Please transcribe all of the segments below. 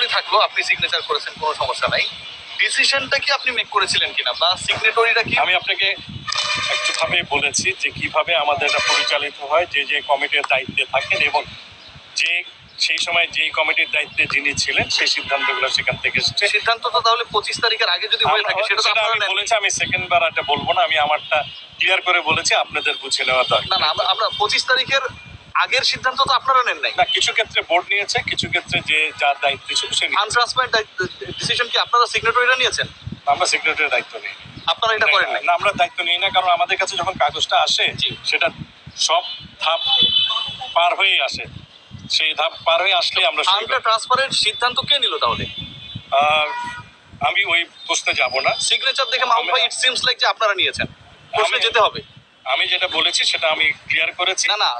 Signatory থাকল আপনি signature করেছেন কোনো সমস্যা নাই। ডিসিশনটা কি আপনি মেক করেছিলেন কিনা বা সিগনেটরিটা কি? আমি আপনাকে একটুভাবে বলেছি যে কীভাবে আমাদের এটা পরিচালিত হয় যে যে কমিটির দায়িত্বে থাকেন এবং যে সেই সময় যেই কমিটির দায়িত্বে যিনি ছিলেন সেই সিদ্ধান্তগুলো সেখান থেকে এসেছে। সিদ্ধান্ত তো তাহলে পঁচিশ তারিখের আগে যদি হয়ে থাকে সেটা আমি বলেছি আমি সেকেন্ড বার এটা বলব না আমি আমারটা ক্লিয়ার করে বলেছি আপনাদের বুঝে নেওয়া দরকার। না আমরা পঁচিশ তারিখের আগের সিদ্ধান্ত তো আপনারা নেন নাই। না কিছু ক্ষেত্রে বোর্ড নিয়েছে কিছু ক্ষেত্রে যে যার দায়িত্ব ছিল সে নিয়েছে। আনট্রান্সপারেন্ট ডিসিশন কি আপনারা সিগনেটরিটা নিয়েছেন? আমরা সেক্রেটারির দায়িত্ব নেই। আপনারা এটা করেন নাই? না আমরা দায়িত্ব নিই না কারণ আমাদের কাছে যখন কাগজটা আসে জি। সেটা সব ধাপ পার হয়েই আসে। সেই ধাপ পার হয়ে আসলে আমরা সই। আনটা ট্রান্সপারেন্ট সিদ্ধান্ত কে নিল তাহলে? আর আমি ওই প্রশ্নে যাব না। সিগনেচার দেখে ভাই ইট সিমস লাইক যে আপনারা নিয়েছেন। প্রশ্নে যেতে হবে। আমি যেটা বলেছি সেটা আমি ক্লিয়ার করেছি। না, না।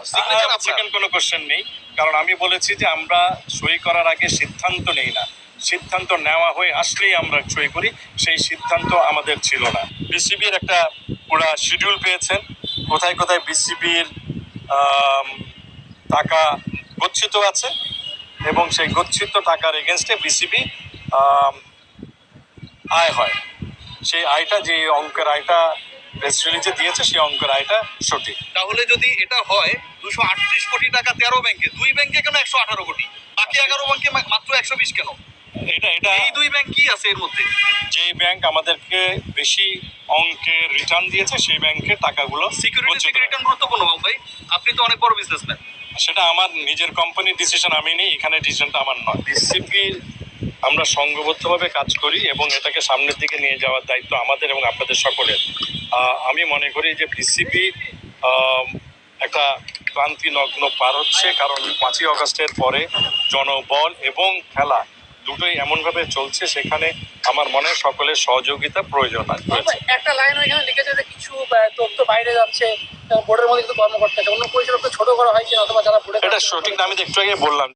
সেকেন্ড কোনো কোশ্চেন নেই কারণ আমি বলেছি যে আমরা সই করার আগে সিদ্ধান্ত নেই না। সিদ্ধান্ত নেওয়া হয়ে আসলেই আমরা সই করি সেই সিদ্ধান্ত আমাদের ছিল না। বিসিবির একটা পুরা শিডিউল পেয়েছেন। কোথায় কোথায় বিসিবির টাকা গচ্ছিত আছে এবং সেই গচ্ছিত টাকার এগেনস্টে বিসিবি আয় হয়। সেই আয়টা যে অঙ্কের আয়টা প্রেস রিলিজে দিয়েছে সেই অঙ্কের আয়টা সঠিক। তাহলে যদি এটা হয় দুশো আটত্রিশ কোটি টাকা তেরো ব্যাংকে দুই ব্যাংকে কেন একশো আঠারো কোটি? বাকি এগারো ব্যাংকে মাত্র একশো বিশ কেন? এটা এটা এই দুই ব্যাংক কি আছে এর মধ্যে? যে ব্যাংক আমাদেরকে বেশি অঙ্কের রিটার্ন দিয়েছে সেই ব্যাংকের টাকাগুলো সিকিউরিটি। সিকিউরিটি গুরুত্বপূর্ণ ভাই। আপনি তো অনেক বড় বিজনেসম্যান সেটা আমার নিজের কোম্পানির ডিসিশন আমি নিই এখানে ডিসিশনটা আমার নয়। বিসিপির আমরা সংঘবদ্ধভাবে কাজ করি এবং এটাকে সামনের দিকে নিয়ে যাওয়ার দায়িত্ব আমাদের এবং আপনাদের সকলের। আমি মনে করি যে বিসিপি একটা ক্লান্তি নগ্ন পার হচ্ছে কারণ পাঁচই অগস্টের পরে জনবল এবং খেলা দুটোই এমনভাবে চলছে সেখানে আমার মনে হয় সকলের সহযোগিতা প্রয়োজন আছে একটা লাইন ওইখানে লিখেছে যে কিছু তথ্য বাইরে যাচ্ছে বোর্ডের মধ্যে কিছু কর্মকর্তা অন্য পরিচালককে ছোট করা হয় কিনা অথবা যারা বোর্ডে এটা সঠিক আমি তো একটু আগে বললাম